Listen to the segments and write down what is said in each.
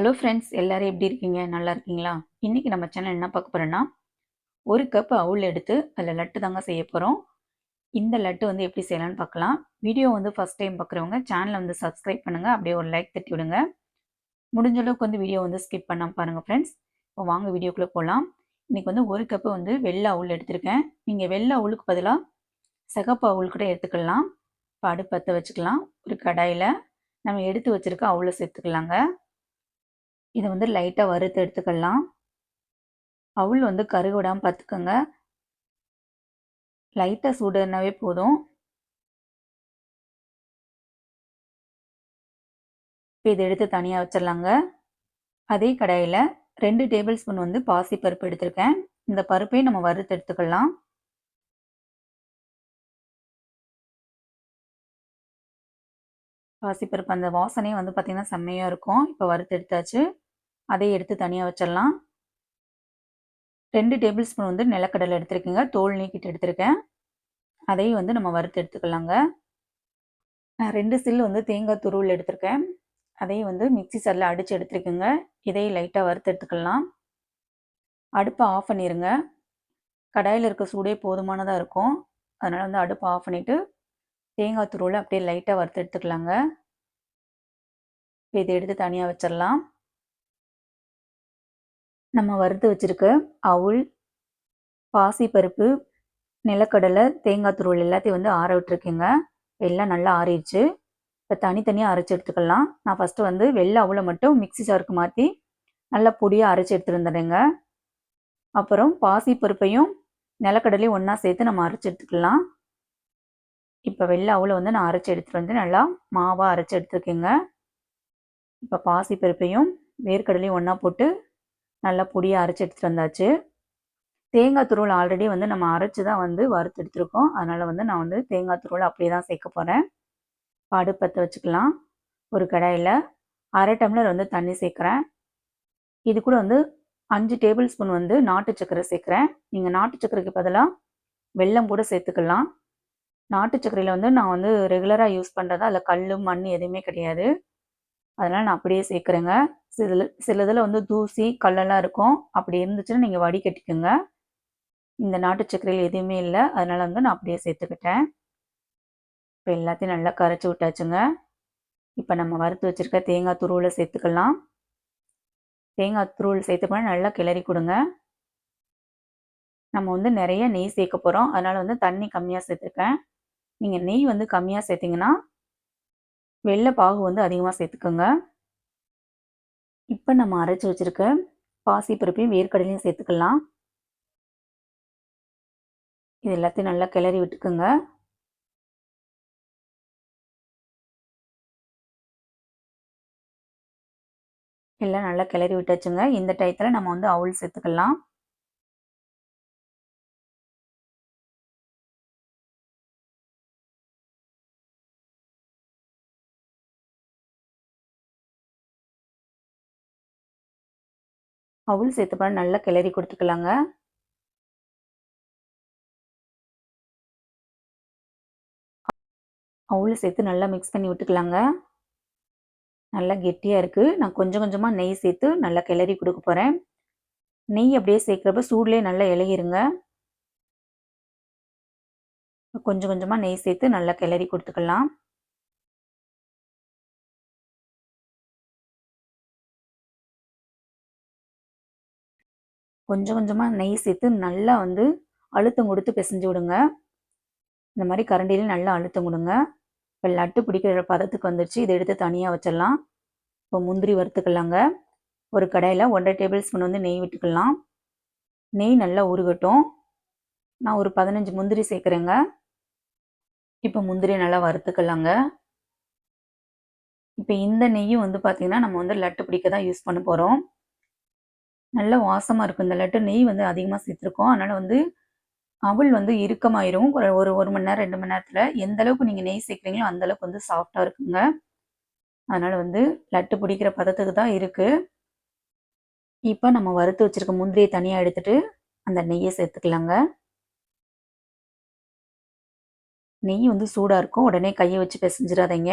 Hello friends எல்லாரும் எப்படி இருக்கீங்க? நல்லா இருக்கீங்களா? இன்றைக்கி நம்ம சேனல் என்ன பார்க்க போகிறோன்னா ஒரு கப் அவுள் எடுத்து அதில் லட்டு தாங்க செய்ய போகிறோம் இந்த லட்டு வந்து எப்படி செய்யலாம்னு பார்க்கலாம். வீடியோ வந்து ஃபஸ்ட் டைம் பார்க்குறவங்க சேனலை வந்து சப்ஸ்கிரைப் பண்ணுங்கள் அப்படியே ஒரு லைக் தட்டி விடுங்க. முடிஞ்ச அளவுக்கு வந்து வீடியோ வந்து ஸ்கிப் பண்ணாமல் பாருங்கள் ஃப்ரெண்ட்ஸ் இப்போ வாங்க வீடியோக்குள்ளே போகலாம் இன்றைக்கி வந்து ஒரு கப்பு வந்து வெள்ளை அவுள் எடுத்திருக்கேன். நீங்கள் வெள்ளை அவுளுக்கு பதிலாக சிகப்பு அவுள் கூட எடுத்துக்கலாம். இப்போ அடுப்பத்தை வச்சுக்கலாம். ஒரு கடாயில் நம்ம எடுத்து வச்சுருக்க அவுளை சேர்த்துக்கலாங்க. இதை வந்து லைட்டாக வறுத்து எடுத்துக்கலாம். அவுள் வந்து கருக விடாமல் பார்த்துக்கோங்க லைட்டாக சூடுனாவே போதும். இப்போ இதை எடுத்து தனியாக வச்சிடலாங்க. அதே கடாயில் ரெண்டு டேபிள் ஸ்பூன் வந்து பாசி பருப்பு எடுத்திருக்கேன். இந்த பருப்பையும் நம்ம வறுத்து எடுத்துக்கலாம். பாசிப்பருப்பு அந்த வாசனையே வந்து பார்த்திங்கன்னா செம்மையாக இருக்கும். இப்போ வறுத்து எடுத்தாச்சு. அதை எடுத்து தனியாக வச்சிடலாம். ரெண்டு டேபிள் ஸ்பூன் வந்து நிலக்கடலை எடுத்துருக்கேங்க. தோல் நீக்கிட்டு எடுத்திருக்கேன். அதையும் வந்து நம்ம வறுத்து எடுத்துக்கலாங்க. நான் ரெண்டு சில்லு வந்து தேங்காய் துருவில் எடுத்திருக்கேன். அதையும் வந்து மிக்சி சரில் அடித்து எடுத்துருக்குங்க. இதையும் லைட்டாக வறுத்து எடுத்துக்கலாம். அடுப்பை ஆஃப் பண்ணிடுங்க கடாயில் இருக்க சூடே போதுமானதாக இருக்கும். அதனால் வந்து அடுப்பை ஆஃப் பண்ணிவிட்டு தேங்காய் துருவில் அப்படியே லைட்டாக வறுத்து எடுத்துக்கலாங்க. இதை எடுத்து தனியாக வச்சிடலாம். நம்ம வறுத்து வச்சுருக்க அவுள் பாசிப்பருப்பு நிலக்கடலை தேங்காய் துருவல் எல்லாத்தையும் வந்து ஆற விட்டுருக்கேங்க. எல்லாம் நல்லா ஆறிடுச்சு. இப்போ தனித்தனியாக அரைச்சி எடுத்துக்கலாம். நான் ஃபஸ்ட்டு வந்து வெள்ளை அவுளை மட்டும் மிக்சி சாருக்கு மாற்றி நல்லா பொடியாக அரைச்சி எடுத்துருந்துடுங்க அப்புறம் பாசிப்பருப்பையும் நிலக்கடலையும் ஒன்றா சேர்த்து நம்ம அரைச்சி எடுத்துக்கலாம். இப்போ வெள்ளை அவ்வளோ வந்து நான் அரைச்சி எடுத்துகிட்டு வந்து நல்லா மாவாக அரைச்சி எடுத்துருக்கேங்க. இப்போ பாசிப்பருப்பையும் வேர்க்கடலையும் ஒன்றா போட்டு நல்லா பொடியாக அரைச்சி எடுத்துகிட்டு வந்தாச்சு. தேங்காய் துருவல் ஆல்ரெடி வந்து நம்ம அரைச்சி தான் வந்து வறுத்து எடுத்துருக்கோம். அதனால் வந்து நான் வந்து தேங்காய் துருவல் அப்படியே தான் சேர்க்க போகிறேன் அடுப்பத்தை வச்சுக்கலாம். ஒரு கடாயில் அரை டம்ளர் வந்து தண்ணி சேர்க்குறேன். இது கூட வந்து அஞ்சு டேபிள் ஸ்பூன் வந்து நாட்டு சக்கரை சேர்க்குறேன். நீங்கள் நாட்டு சக்கரைக்கு பதிலாக வெல்லம் கூட சேர்த்துக்கலாம். நாட்டு சக்கரையில் வந்து நான் வந்து ரெகுலராக யூஸ் பண்ணுறதா அதில் கல் மண் எதுவுமே கிடையாது. அதனால் நான் அப்படியே சேர்க்குறேங்க. சில சில இதில் வந்து தூசி கல்லெல்லாம் இருக்கும். அப்படி இருந்துச்சுன்னா நீங்கள் வடிகட்டிக்குங்க இந்த நாட்டு சர்க்கரையில் எதுவுமே இல்லை. அதனால் வந்து நான் அப்படியே சேர்த்துக்கிட்டேன். இப்போ எல்லாத்தையும் நல்லா கரைச்சி விட்டாச்சுங்க. இப்போ நம்ம வறுத்து வச்சுருக்க தேங்காய் துருவில் சேர்த்துக்கலாம். தேங்காய் துருவல் சேர்த்து நல்லா கிளறி கொடுங்க. நம்ம வந்து நிறைய நெய் சேர்க்க போகிறோம் அதனால் வந்து தண்ணி கம்மியாக சேர்த்துருக்கேன். நீங்கள் நெய் வந்து கம்மியாக சேர்த்திங்கன்னா வெள்ளை பாகு வந்து அதிகமாக சேர்த்துக்கோங்க. இப்போ நம்ம அரைச்சி வச்சுருக்க பாசிப்பருப்பையும் வேர்க்கடலையும் சேர்த்துக்கலாம். இது எல்லாத்தையும் நல்லா கிளறி விட்டுக்குங்க. எல்லாம் நல்லா கிளறி விட்டாச்சுங்க. இந்த டயத்தில் நம்ம வந்து அவுள் சேர்த்துக்கலாம். அவுள் சேர்த்து நல்லா கிளறி கொடுத்துக்கலாங்க. அவுள் சேர்த்து நல்லா மிக்ஸ் பண்ணி விட்டுக்கலாங்க. நல்லா கெட்டியாக இருக்குது நான் கொஞ்சம் கொஞ்சமாக நெய் சேர்த்து நல்லா கிளறி கொடுக்க போகிறேன் நெய் அப்படியே சேர்க்குறப்ப சூட்லேயே நல்லா இலகிருங்க. கொஞ்சம் கொஞ்சமாக நெய் சேர்த்து நல்லா கிளறி கொடுத்துக்கலாம். கொஞ்சம் கொஞ்சமாக நெய் சேர்த்து நல்லா வந்து அழுத்தம் கொடுத்து பிசைஞ்சு விடுங்க. இந்த மாதிரி கரண்டிலையும் நல்லா அழுத்தம் கொடுங்க. இப்போ லட்டு பிடிக்கிற பதத்துக்கு வந்துடுச்சு இதை எடுத்து தனியாக வச்சிடலாம். இப்போ முந்திரி வறுத்துக்கலாங்க. ஒரு கடையில் ஒன்றரை டேபிள் ஸ்பூன் வந்து நெய் விட்டுக்கலாம். நெய் நல்லா உருகட்டும். நான் ஒரு பதினஞ்சு முந்திரி சேர்க்குறேங்க. இப்போ முந்திரி நல்லா வறுத்துக்கலாங்க. இப்போ இந்த நெய்யும் வந்து பார்த்திங்கன்னா நம்ம வந்து லட்டு பிடிக்க தான் யூஸ் பண்ண போகிறோம் நல்ல வாசமாக இருக்கும். இந்த லட்டு நெய் வந்து அதிகமாக சேர்த்துருக்கோம். அதனால் வந்து அவள் வந்து இறுக்கமாயிரும். ஒரு ஒரு ஒரு மணி நேரம் ரெண்டு மணி நேரத்தில் எந்த அளவுக்கு நீங்கள் நெய் சேர்க்குறீங்களோ அந்த அளவுக்கு வந்து சாஃப்டாக இருக்குங்க. அதனால் வந்து லட்டு பிடிக்கிற பதத்துக்கு தான் இருக்குது இப்போ நம்ம வறுத்து வச்சுருக்க முந்திரியை தனியாக எடுத்துட்டு அந்த நெய்யை சேர்த்துக்கலாங்க. நெய் வந்து சூடாக இருக்கும். உடனே கையை வச்சு பிசைஞ்சிடாதீங்க.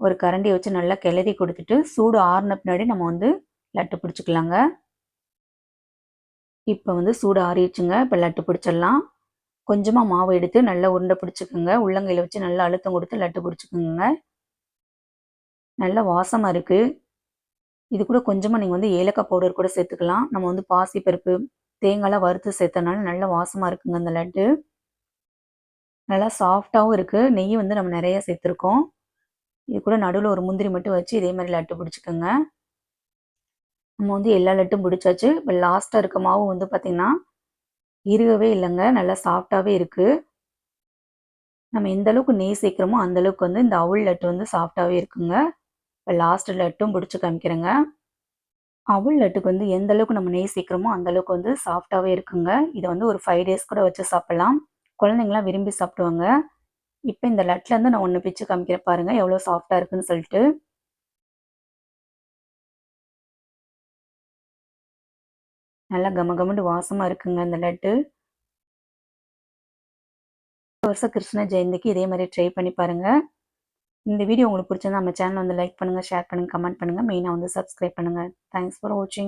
ஒரு கரண்டியை வச்சு நல்லா கிளறி கொடுத்துட்டு சூடு ஆறுன பின்னாடி நம்ம வந்து லட்டு பிடிச்சிக்கலாங்க. இப்போ வந்து சூடு ஆறிடுச்சுங்க. இப்போ லட்டு பிடிச்சிடலாம். கொஞ்சமாக மாவு எடுத்து நல்லா உருண்டை பிடிச்சிக்கோங்க. உள்ளங்கையில் வச்சு நல்லா அழுத்தம் கொடுத்து லட்டு பிடிச்சிக்கோங்க. நல்ல வாசமாக இருக்குது இது கூட கொஞ்சமாக நீங்கள் வந்து ஏலக்காய் பவுடர் கூட சேர்த்துக்கலாம். நம்ம வந்து பாசி பருப்பு தேங்காய்லாம் வறுத்து சேர்த்தனால நல்ல வாசமாக இருக்குங்க அந்த லட்டு. நல்லா சாஃப்டாகவும் இருக்குது நெய் வந்து நம்ம நிறைய சேர்த்துருக்கோம். இது கூட நடுவில் ஒரு முந்திரி மட்டும் வச்சு இதே மாதிரி லட்டு பிடிச்சிக்கோங்க. நம்ம வந்து எல்லா லட்டும் பிடிச்சாச்சு. இப்போ லாஸ்ட்டாக இருக்க மாவு வந்து பார்த்திங்கன்னா இருகவே இல்லைங்க. நல்லா சாஃப்டாகவே இருக்குது நம்ம எந்த அளவுக்கு நெய் சேர்க்குறோமோ அந்த அளவுக்கு வந்து இந்த அவுள் லட்டு வந்து சாஃப்டாகவே இருக்குங்க. இப்போ லாஸ்ட் லட்டும் பிடிச்சி காமிக்கிறேங்க. அவுள் லட்டுக்கு வந்து எந்த அளவுக்கு நம்ம நெய் சேர்க்குறோமோ அந்த அளவுக்கு வந்து சாஃப்டாகவே இருக்குங்க. இதை வந்து ஒரு ஃபைவ் டேஸ் கூட வச்சு சாப்பிட்லாம். குழந்தைங்களாம் விரும்பி சாப்பிடுவாங்க. இப்போ இந்த லட்லேருந்து நான் ஒன்று பிச்சு காமிக்கிறேன் பாருங்கள் எவ்வளோ சாஃப்டாக இருக்குன்னு சொல்லிட்டு. நல்லா கம கமண்டு வாசமாக இருக்குங்க அந்த லட்டு. வருஷம் கிருஷ்ண ஜெயந்திக்கு இதே மாதிரி ட்ரை பண்ணி பாருங்கள் இந்த வீடியோ உங்களுக்கு பிடிச்சிருந்தா நம்ம சேனல் வந்து லைக் பண்ணுங்கள் ஷேர் பண்ணுங்கள் கமெண்ட் பண்ணுங்கள் மெயினாக வந்து சப்ஸ்கிரைப் பண்ணுங்கள் தேங்க்ஸ் ஃபார் வாட்சிங்